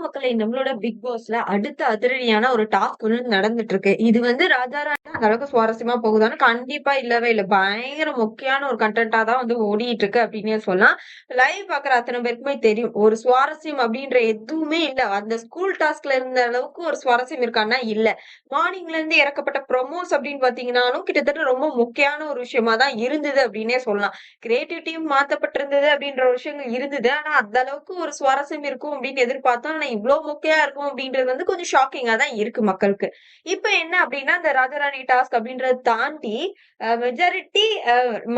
மக்களை நம்மளோட பிக் பாஸ்ல அடுத்த அதிரடியான ஒரு டாஸ்க் ஒண்ணு நடந்துட்டு இருக்கு இது வந்து ராஜா ராஜா அந்த அளவுக்கு சுவாரஸ்யமா போகுதான்னு கண்டிப்பா இல்லவே இல்ல. பயங்கர முக்கியமான ஒரு கண்டென்ட்டா தான் வந்து ஓடிட்டு இருக்கு அப்படின்னு சொல்லலாம். லைவ் பாக்குற அத்தனை பேருக்குமே தெரியும். ஒரு சுவாரஸ்யம் அப்படின்ற எதுவுமே இல்ல. அந்த ஸ்கூல் டாஸ்க்ல இருந்த அளவுக்கு ஒரு சுவாரஸ்யம் இருக்கான்னா இல்ல. மார்னிங்ல இருந்து இறக்கப்பட்ட ப்ரொமோஸ் அப்படின்னு பாத்தீங்கன்னாலும் கிட்டத்தட்ட ரொம்ப முக்கியமான ஒரு விஷயமா தான் இருந்தது அப்படின்னே சொல்லலாம். கிரியேட்டிவ் டீம் மாத்தப்பட்டிருந்தது அப்படின்ற ஒரு விஷயங்கள் இருந்தது. ஆனா அந்த அளவுக்கு ஒரு சுவாரஸ்யம் இருக்கும் அப்படின்னு எதிர்பார்த்தோம். ஆனா இவ்வளவு மொக்கையா இருக்கும் அப்படின்றது வந்து கொஞ்சம் ஷாக்கிங்கா தான் இருக்கு மக்களுக்கு. இப்ப என்ன அப்படின்னா இந்த ராஜராணி டாஸ்க் அப்படின்றத தாண்டி மெஜாரிட்டி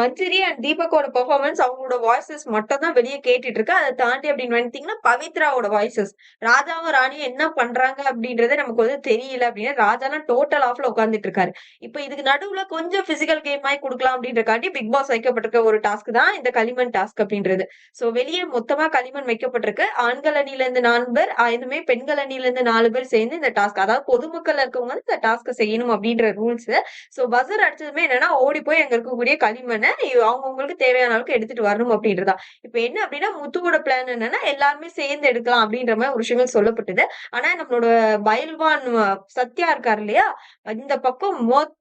மஞ்சரி அண்ட் தீபக்கோட பெர்ஃபார்மன்ஸ் அவங்களோட வாய்ஸஸ் மட்டும் தான் வெளியே கேட்டுட்டு இருக்கு அதை தாண்டி அப்படின்னு வந்துட்டீங்கன்னா பவித்ராவோட வாய்ஸஸ் ராஜாவும் ராணியும் என்ன பண்றாங்க அப்படின்றத நமக்கு வந்து தெரியல அப்படின்னா ராஜாலாம் டோட்டல் ஆஃப்ல உட்காந்துட்டு இருக்காரு இப்ப இதுக்கு நடுவுல கொஞ்சம் பிசிக்கல் கேம் ஆகி கொடுக்கலாம் அப்படின்றக்காண்டி பிக் பாஸ் வைக்கப்பட்டிருக்க ஒரு டாஸ்க் தான் இந்த களிமண் டாஸ்க் அப்படின்றது. சோ வெளியே மொத்தமா களிமண் வைக்கப்பட்டிருக்கு. ஆண்கள் அணியில இருந்து நான்கு பேர் இதுமே பெண்கள் அணில இருந்து நாலு பேர் சேர்ந்து இந்த டாஸ்க் அதாவது பொதுமக்கள் இருக்கவங்க வந்து இந்த டாஸ்க் செய்யணும் அப்படின்ற ரூல்ஸ் சோ பசர் அடிச்சதுமே என்னன்னா ஓடி போய் அங்க இருக்கக்கூடிய களிமண்ணை அவங்கவுங்களுக்கு தேவையான அளவுக்கு எடுத்துட்டு வரணும் அப்படின்றதா. இப்ப என்ன அப்படின்னா முத்துவோட பிளான் என்னன்னா எல்லாருமே சேர்ந்து எடுக்கலாம் அப்படின்ற மாதிரி ஒரு விஷயங்கள் சொல்லப்பட்டது. ஆனா நம்மளோட பயில்வான் சத்யா இருக்காரு இல்லையா? இந்த பக்கம் மொத்த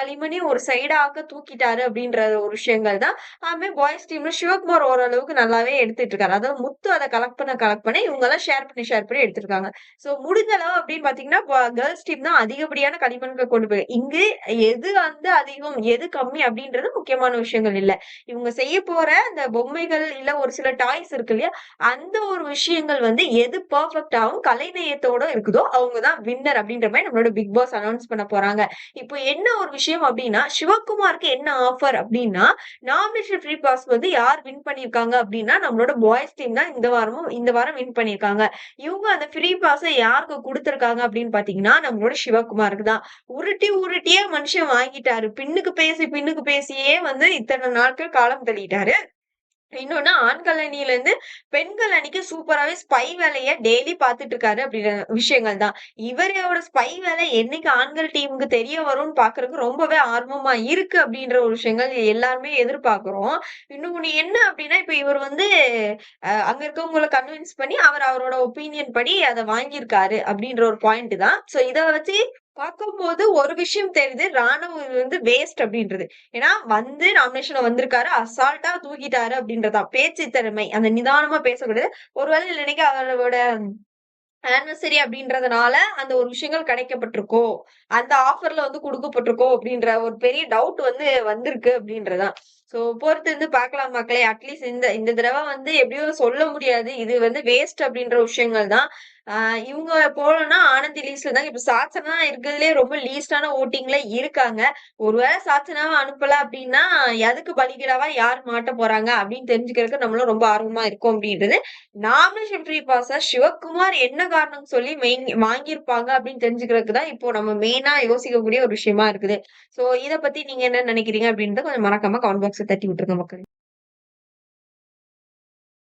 களிமணியும் ஒரு சைடாக தூக்கிட்டாரு அப்படின்ற ஒரு விஷயங்கள் தான். ஆமே பாய்ஸ் டீம்ல சிவகுமார் ஓரளவுக்கு நல்லாவே எடுத்துட்டு இருக்காரு. அதாவது முத்து அதை கலெக்ட் பண்ண கலெக்ட் பண்ணி இவங்க எல்லாம் ஷேர் பண்ணி ஷேர் பண்ணி எடுத்திருக்காங்க. சோ முடிஞ்ச அளவு அப்படின்னு பாத்தீங்கன்னா கேர்ள்ஸ் டீம் தான் அதிகப்படியான களிமண்கள் கொண்டு போய் இங்கு எது வந்து அதிகம் எது கம்மி அப்படின்றது முக்கியமான விஷயங்கள் இல்ல. இவங்க செய்ய போற அந்த பொம்மைகள் இல்ல ஒரு சில டாய்ஸ் இருக்கு இல்லையா? அந்த ஒரு விஷயங்கள் வந்து எது பர்ஃபெக்டாவும் கலைநயத்தோட இருக்குதோ அவங்க தான் வின்னர் அப்படின்ற மாதிரி நம்மளோட பிக் பாஸ் அனௌன்ஸ் பண்ண போறாங்க. இப்போ என்ன ஒரு விஷயம் அப்படின்னா சிவகுமாருக்கு என்ன ஆஃபர் அப்படின்னா நாமினேஷன் ஃப்ரீ பாஸ் வந்து யார் வின் பண்ணிருக்காங்க அப்படின்னா நம்மளோட பாய்ஸ் டீம் தான் இந்த வாரமும் இந்த வாரம் வின் பண்ணியிருக்காங்க. இவங்க அந்த ஃப்ரீ பாஸை யாருக்கு கொடுத்துருக்காங்க அப்படின்னு பாத்தீங்கன்னா நம்மளோட சிவகுமாருக்கு தான். உருட்டி உருட்டியே மனுஷன் வாங்கிட்டாரு. பின்னுக்கு பேசி பின்னுக்கு பேசியே வந்து இத்தனை நாட்கள் காலம் தள்ளிட்டாரு. இன்னொன்னு ஆண்கள் அணியில இருந்து பெண்கள் அணிக்கு சூப்பராவே ஸ்பை வேலைய டெய்லி பாத்துட்டு இருக்காரு அப்படின்ற விஷயங்கள் தான். இவரோட ஸ்பை வேலை என்னைக்கு ஆண்கள் டீமுக்கு தெரிய வரும்னு பாக்குறதுக்கு ரொம்பவே ஆர்வமா இருக்கு அப்படின்ற ஒரு விஷயங்கள் எல்லாருமே எதிர்பார்க்கிறோம். இன்னொன்னு என்ன அப்படின்னா இப்ப இவர் வந்து அங்க இருக்கவங்களை கன்வின்ஸ் பண்ணி அவர் அவரோட ஒப்பீனியன் படி அதை வாங்கியிருக்காரு அப்படின்ற ஒரு பாயிண்ட் தான். சோ இதை வச்சு பார்க்கும்போது ஒரு விஷயம் தெரியுது ராணுவம் வந்து வேஸ்ட் அப்படின்றது. ஏன்னா வந்து நாமினேஷன்ல வந்திருக்காரு அசால்ட்டா தூக்கிட்டாரு அப்படின்றதா பேச்சு திறமை அந்த நிதானமா பேசக்கூடாது. ஒருவேளை இன்னைக்கு அவரோட ஆனிவர்சரி அப்படின்றதுனால அந்த ஒரு விஷயங்கள் கிடைக்கப்பட்டிருக்கோ அந்த ஆஃபர்ல வந்து கொடுக்கப்பட்டிருக்கோ அப்படின்ற ஒரு பெரிய டவுட் வந்து வந்திருக்கு அப்படின்றதான். சோ பொறுத்து இருந்து பாக்கலாம் மக்களே. அட்லீஸ்ட் இந்த இந்த தடவை வந்து எப்படியோ சொல்ல முடியாது. இது வந்து வேஸ்ட் அப்படின்ற விஷயங்கள் தான். ஆஹ் இவங்க போலன்னா ஆனந்தி லீஸ்ட்ல தான் இப்ப சாச்சனா இருக்கிறதுலே ரொம்ப லீஸ்டான ஓட்டிங்ல இருக்காங்க. ஒருவேளை சாச்சனாவை அனுப்பல அப்படின்னா எதுக்கு பலிகிடாவா யார் மாட்ட போறாங்க அப்படின்னு தெரிஞ்சுக்கிறதுக்கு நம்மளும் ரொம்ப ஆர்வமா இருக்கும் அப்படின்றது. நாமினேஷன் ஃப்ரீ பாசா சிவகுமார் என்ன காரணம் சொல்லி வாங்கியிருப்பாங்க அப்படின்னு தெரிஞ்சுக்கிறதுக்கு தான் இப்போ நம்ம மெயினா யோசிக்கக்கூடிய ஒரு விஷயமா இருக்குது. சோ இதை பத்தி நீங்க என்ன நினைக்கிறீங்க அப்படின்றத கொஞ்சம் மறக்காம கமெண்ட் பாக்ஸ் സെറ്റാക്കി വിട്ടിരുന്നു മക്കളെ